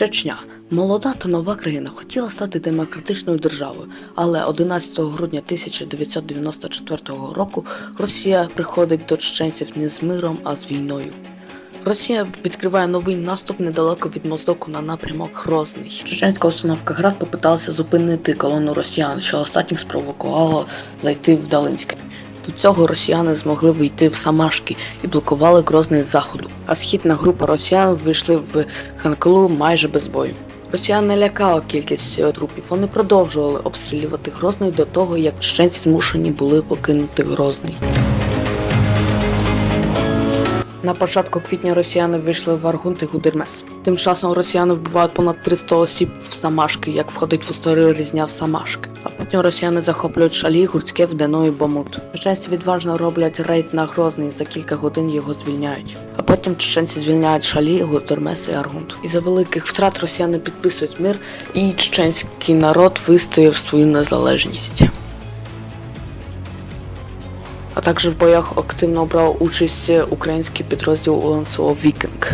Чечня молода та нова країна хотіла стати демократичною державою, але 11 грудня 1994 року Росія приходить до чеченців не з миром, а з війною. Росія відкриває новий наступ недалеко від Моздоку на напрямок Грозний. Чеченська установка Град попиталася зупинити колону росіян, що останніх спровокувало зайти в Далинське. До цього росіяни змогли вийти в Самашки і блокували Грозний з заходу. А східна група росіян вийшли в Ханкалу майже без бою. Росіян не лякала кількість цього трупів. Вони продовжували обстрілювати Грозний до того, як чеченці змушені були покинути Грозний. На початку квітня росіяни вийшли в Аргунт і Гудермес. Тим часом росіяни вбивають понад 300 осіб в Самашки, як входить в історію різня в Самашки. А потім росіяни захоплюють Шалі, Гурське, Вдено і Бамут. Чеченці відважно роблять рейд на Грозний, і за кілька годин його звільняють. А потім чеченці звільняють Шалі, Гудермес і Аргунт. І за великих втрат росіяни підписують мир, і чеченський народ вистояв свою незалежність. А також в боях активно брав участь український підрозділ УНСО Вікінг.